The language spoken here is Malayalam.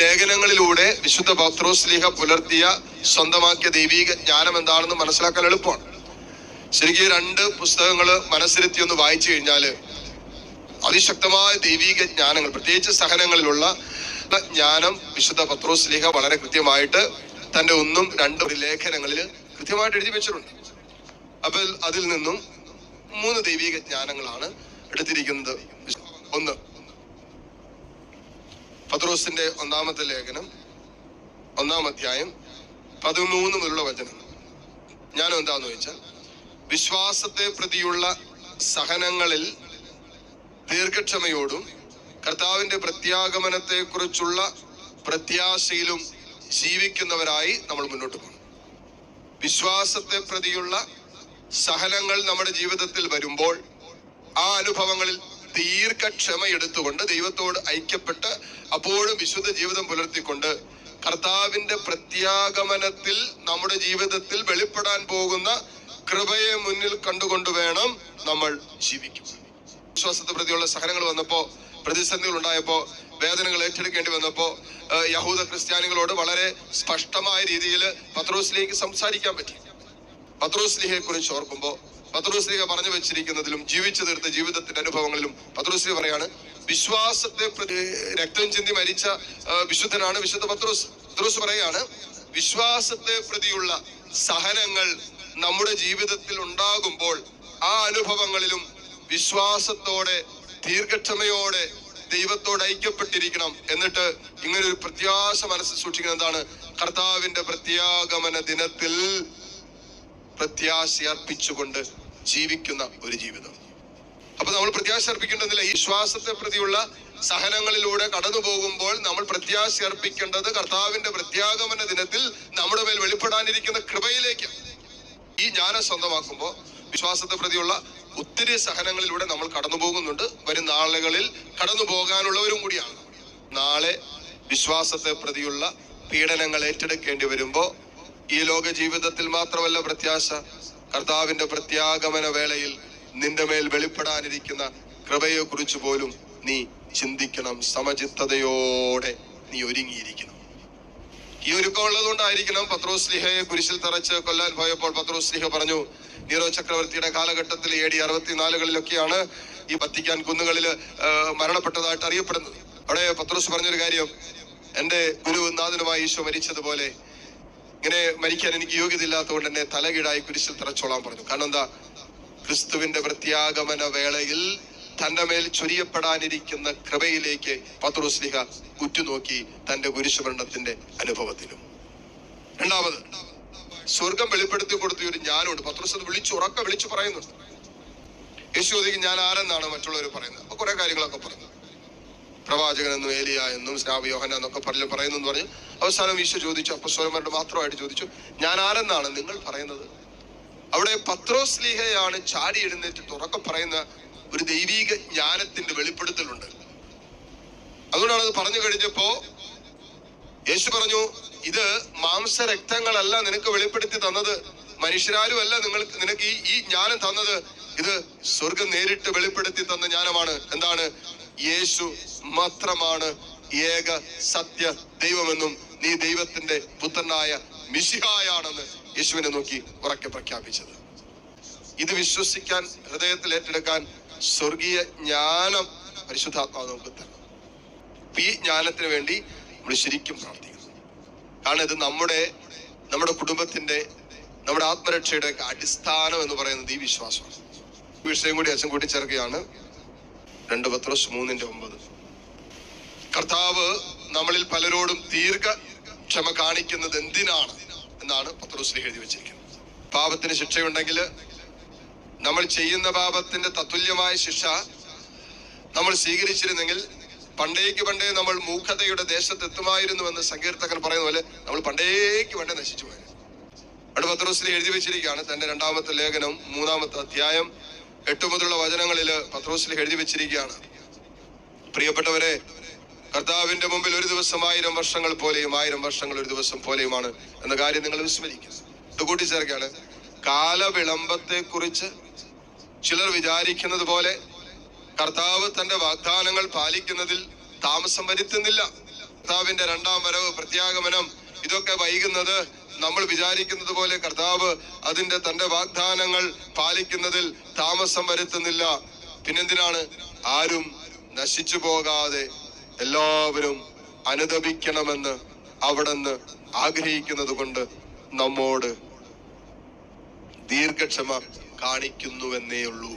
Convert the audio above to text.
ലേഖനങ്ങളിലൂടെ വിശുദ്ധ പത്രോസ്ലീഹ പുലർത്തിയ സ്വന്തമാക്കിയ ദൈവീക ജ്ഞാനം എന്താണെന്ന് മനസ്സിലാക്കാൻ എളുപ്പമാണ്. ശരിക്കും രണ്ട് പുസ്തകങ്ങൾ മനസ്സിരുത്തി ഒന്ന് വായിച്ചു കഴിഞ്ഞാൽ അതിശക്തമായ ദൈവീക ജ്ഞാനങ്ങൾ പ്രത്യേകിച്ച് സഹനങ്ങളിലുള്ള ജ്ഞാനം വിശുദ്ധ പത്രോസ്ലീഹ വളരെ കൃത്യമായിട്ട് തന്റെ ഒന്നും രണ്ടും ലേഖനങ്ങളിൽ കൃത്യമായിട്ട് എഴുതി വെച്ചിട്ടുണ്ട്. അപ്പോൾ അതിൽ നിന്നും മൂന്ന് ദൈവീക ജ്ഞാനങ്ങളാണ് എടുത്തിരിക്കുന്നത്. പത്രോസിന്റെ ഒന്നാമത്തെ ലേഖനം ഒന്നാം അധ്യായം പതിമൂന്ന് മുതലുള്ള വചനം ഞാൻ എന്താന്ന് വെച്ചാൽ വിശ്വാസത്തെ പ്രതിയുള്ള സഹനങ്ങളിൽ ദീർഘക്ഷമയോടും കർത്താവിന്റെ പ്രത്യാഗമനത്തെ കുറിച്ചുള്ള പ്രത്യാശയിലും ജീവിക്കുന്നവരായി നമ്മൾ മുന്നോട്ട് പോകും വിശ്വാസത്തെ പ്രതിയുള്ള സഹനങ്ങൾ നമ്മുടെ ജീവിതത്തിൽ വരുമ്പോൾ ആ അനുഭവങ്ങളിൽ ദീർഘക്ഷമ എടുത്തുകൊണ്ട് ദൈവത്തോട് ഐക്യപ്പെട്ട് അപ്പോഴും വിശുദ്ധ ജീവിതം പുലർത്തിക്കൊണ്ട് കർത്താവിന്റെ പ്രത്യാഗമനത്തിൽ നമ്മുടെ ജീവിതത്തിൽ വെളിപ്പെടാൻ പോകുന്ന കൃപയെ മുന്നിൽ കണ്ടുകൊണ്ട് വേണം നമ്മൾ ജീവിക്കും. വിശ്വാസത്തെ പ്രതിയുള്ള സഹനങ്ങൾ വന്നപ്പോ പ്രതിസന്ധികൾ ഉണ്ടായപ്പോ വേദനകൾ ഏറ്റെടുക്കേണ്ടി വന്നപ്പോ യഹൂദ ക്രിസ്ത്യാനികളോട് വളരെ സ്പഷ്ടമായ രീതിയിൽ പത്രോസിലേക്ക് സംസാരിക്കാൻ പറ്റി. പത്രോസ്ലിഹയെ കുറിച്ച് ഓർക്കുമ്പോൾ പത്രോസ്ലിഹ പറഞ്ഞു വെച്ചിരിക്കുന്നതിലും ജീവിച്ചു തീർത്ത ജീവിതത്തിന്റെ അനുഭവങ്ങളിലും പത്രോസ്ലിഹ പറയാണ് വിശ്വാസത്തെ രക്തം ചിന്തി മരിച്ച വിശുദ്ധനാണ് വിശുദ്ധ പത്രോസ്. പത്രോസ് പറയാണ് വിശ്വാസത്തെ പ്രതിയുള്ള സഹനങ്ങൾ നമ്മുടെ ജീവിതത്തിൽ ഉണ്ടാകുമ്പോൾ ആ അനുഭവങ്ങളിലും വിശ്വാസത്തോടെ ദീർഘക്ഷമയോടെ ദൈവത്തോട് ഐക്യപ്പെട്ടിരിക്കണം. എന്നിട്ട് ഇങ്ങനെ ഒരു പ്രത്യാശ മനസ്സിൽ സൂക്ഷിക്കുന്നത് എന്താണ്? കർത്താവിന്റെ പ്രത്യാഗമന ദിനത്തിൽ പ്രത്യാശ അർപ്പിച്ചുകൊണ്ട് ജീവിക്കുന്ന ഒരു ജീവിതം. അപ്പൊ നമ്മൾ പ്രത്യാശ അർപ്പിക്കേണ്ടതില്ല. ഈ ശ്വാസത്തെ പ്രതിയുള്ള സഹനങ്ങളിലൂടെ കടന്നു പോകുമ്പോൾ നമ്മൾ പ്രത്യാശ അർപ്പിക്കേണ്ടത് കർത്താവിന്റെ പ്രത്യാഗമന ദിനത്തിൽ നമ്മുടെ മേൽ വെളിപ്പെടാനിരിക്കുന്ന കൃപയിലേക്ക്. ഈ ജ്ഞാനം സ്വന്തമാക്കുമ്പോൾ വിശ്വാസത്തെ പ്രതിയുള്ള ഒത്തിരി സഹനങ്ങളിലൂടെ നമ്മൾ കടന്നു പോകുന്നുണ്ട്. വരും നാളുകളിൽ കടന്നു പോകാനുള്ളവരും കൂടിയാണ്. നാളെ വിശ്വാസത്തെ പ്രതിയുള്ള പീഡനങ്ങൾ ഏറ്റെടുക്കേണ്ടി വരുമ്പോ ഈ ലോക ജീവിതത്തിൽ മാത്രമല്ല പ്രത്യാശ കർത്താവിന്റെ പ്രത്യാഗമന വേളയിൽ നിന്റെ മേൽ വെളിപ്പെടാനിരിക്കുന്ന കൃപയെ കുറിച്ച് പോലും നീ ചിന്തിക്കണം. സമചിത്തതയോടെ നീ ഒരുങ്ങിയിരിക്കണം ഈ ഒരുക്കം ഉള്ളതുകൊണ്ടായിരിക്കണം പത്രോസ് ലിഹയെ കുരിശിൽ തറച്ച് കൊല്ലാൻ പോയപ്പോൾ പത്രോസ്ലിഹ പറഞ്ഞു നീറോ ചക്രവർത്തിയുടെ കാലഘട്ടത്തിൽ എ ഡി അറുപത്തിനാലുകളിലൊക്കെയാണ് ഈ വത്തിക്കാൻ കുന്നുകളിൽ മരണപ്പെട്ടതായിട്ട് അറിയപ്പെടുന്നത്. അവിടെ പത്രോസ് പറഞ്ഞൊരു കാര്യം എന്റെ ഗുരുവും നാഥനുമായി ഈശോ മരിച്ചതുപോലെ ഇങ്ങനെ മരിക്കാൻ എനിക്ക് യോഗ്യത ഇല്ലാത്തതുകൊണ്ട് എന്നെ തലകീഴായി കുരിശിൽ തറച്ചോളാൻ പറഞ്ഞു. കാരണം എന്താ? ക്രിസ്തുവിന്റെ പ്രത്യാഗമന വേളയിൽ തന്റെ മേൽ ചൊരിയപ്പെടാനിരിക്കുന്ന കൃപയിലേക്ക് പത്രോസ്ലിഹ ഉറ്റുനോക്കി തന്റെ കുരിശുമരണത്തിന്റെ അനുഭവത്തിലും. രണ്ടാമത് സ്വർഗം വെളിപ്പെടുത്തി കൊടുത്ത ഒരു ജ്ഞാനമുണ്ട് പത്രോസ് വിളിച്ചു ഉറക്ക വിളിച്ചു പറയുന്നുണ്ട്. യേശു ഞാൻ ആരെന്നാണ്? മറ്റുള്ളവർ പറയുന്നത്. അപ്പൊ കുറെ കാര്യങ്ങളൊക്കെ പറഞ്ഞു. പ്രവാചകൻ എന്നും ഏലിയ എന്നും സ്നാപ് യോഹന എന്നൊക്കെ പറഞ്ഞു പറയുന്നു എന്ന് പറഞ്ഞ് അവസാനം ഈശോ ചോദിച്ചു അപ്പൊ അപ്പസ്വരന്മാരുടെ മാത്രമായിട്ട് ചോദിച്ചു ഞാൻ ആരെന്നാണ് നിങ്ങൾ പറയുന്നത്? അവിടെ പത്രോസ് ലീഹയാണ് ചാടി എഴുന്നേറ്റ് തുറക്കം പറയുന്ന ഒരു ദൈവീക ജ്ഞാനത്തിന്റെ വെളിപ്പെടുത്തലുണ്ട്. അതുകൊണ്ടാണ് അത് പറഞ്ഞു കഴിഞ്ഞപ്പോ യേശു പറഞ്ഞു ഇത് മാംസരക്തങ്ങളല്ല നിനക്ക് വെളിപ്പെടുത്തി തന്നത് മനുഷ്യരാരും അല്ല നിങ്ങൾക്ക് നിനക്ക് ഈ ഈ ജ്ഞാനം തന്നത് ഇത് സ്വർഗം നേരിട്ട് വെളിപ്പെടുത്തി തന്ന ജ്ഞാനമാണ്. എന്താണ്? യേശു മാത്രമാണ് ഏക സത്യ ദൈവമെന്നും നീ ദൈവത്തിന്റെ പുത്രനായ മിശിഹായാണെന്ന് യേശുവിനെ നോക്കി ഉറക്കെ പ്രഖ്യാപിച്ചത്. ഇത് വിശ്വസിക്കാൻ ഹൃദയത്തിൽ ഏറ്റെടുക്കാൻ സ്വർഗീയ ജ്ഞാനം പരിശുദ്ധാത്മാവ് നമുക്ക് തരണം. ഈ ജ്ഞാനത്തിന് വേണ്ടി നമ്മൾ ശരിക്കും പ്രാർത്ഥിക്കണം കാരണം ഇത് നമ്മുടെ നമ്മുടെ കുടുംബത്തിന്റെ നമ്മുടെ ആത്മരക്ഷയുടെ അടിസ്ഥാനം എന്ന് പറയുന്നത് ഈ വിശ്വാസമാണ്. വിഷയം കൂടി അച്ഛൻ കൂട്ടിച്ചേർക്കുകയാണ്. രണ്ട് പത്രോസ് മൂന്നിന്റെ ഒമ്പത്. കർത്താവ് നമ്മളിൽ പലരോടും ദീർഘ ക്ഷമ കാണിക്കുന്നത് എന്തിനാണ് എന്നാണ് പത്രോസിൽ എഴുതി വെച്ചിരിക്കുന്നത്. പാപത്തിന് ശിക്ഷയുണ്ടെങ്കിൽ നമ്മൾ ചെയ്യുന്ന പാപത്തിന്റെ തത്തുല്യമായ ശിക്ഷ നമ്മൾ സ്വീകരിച്ചിരുന്നെങ്കിൽ പണ്ടേക്ക് പണ്ടേ നമ്മൾ മൂഖതയുടെ ദേശത്ത് എത്തുമായിരുന്നുവെന്ന് സങ്കീർത്തകൻ പറയുന്ന പോലെ നമ്മൾ പണ്ടേക്ക് പണ്ടേ നശിച്ചു പോയത്. അടുത്ത പത്രോസിൽ എഴുതി വെച്ചിരിക്കുകയാണ് തന്റെ രണ്ടാമത്തെ ലേഖനം മൂന്നാമത്തെ അധ്യായം എട്ട് മുതലുള്ള വചനങ്ങളിൽ പത്രോസിൽ എഴുതി വെച്ചിരിക്കുകയാണ്. പ്രിയപ്പെട്ടവരെ കർത്താവിന്റെ മുമ്പിൽ ഒരു ദിവസം ആയിരം വർഷങ്ങൾ പോലെയും ആയിരം വർഷങ്ങൾ ഒരു ദിവസം പോലെയുമാണ് എന്ന കാര്യം നിങ്ങൾ വിസ്മരിക്കുക ഇത് കൂട്ടിച്ചേർക്കാണ് കാലവിളംബത്തെ കുറിച്ച് ചിലർ വിചാരിക്കുന്നത് പോലെ കർത്താവ് തന്റെ വാഗ്ദാനങ്ങൾ പാലിക്കുന്നതിൽ താമസം വരുത്തുന്നില്ല. കർത്താവിന്റെ രണ്ടാം വരവ് പ്രത്യാഗമനം ഇതൊക്കെ വൈകുന്നത് നമ്മൾ വിചാരിക്കുന്നത് പോലെ കർത്താവ് അതിന്റെ തന്റെ വാഗ്ദാനങ്ങൾ പാലിക്കുന്നതിൽ താമസം വരുത്തുന്നില്ല. പിന്നെന്തിനാണ്? ആരും നശിച്ചു പോകാതെ എല്ലാവരും അനുദപിക്കണമെന്ന് അവിടുന്ന് ആഗ്രഹിക്കുന്നത് കൊണ്ട് നമ്മോട് ദീർഘക്ഷമ കാണിക്കുന്നുവെന്നേ ഉള്ളൂ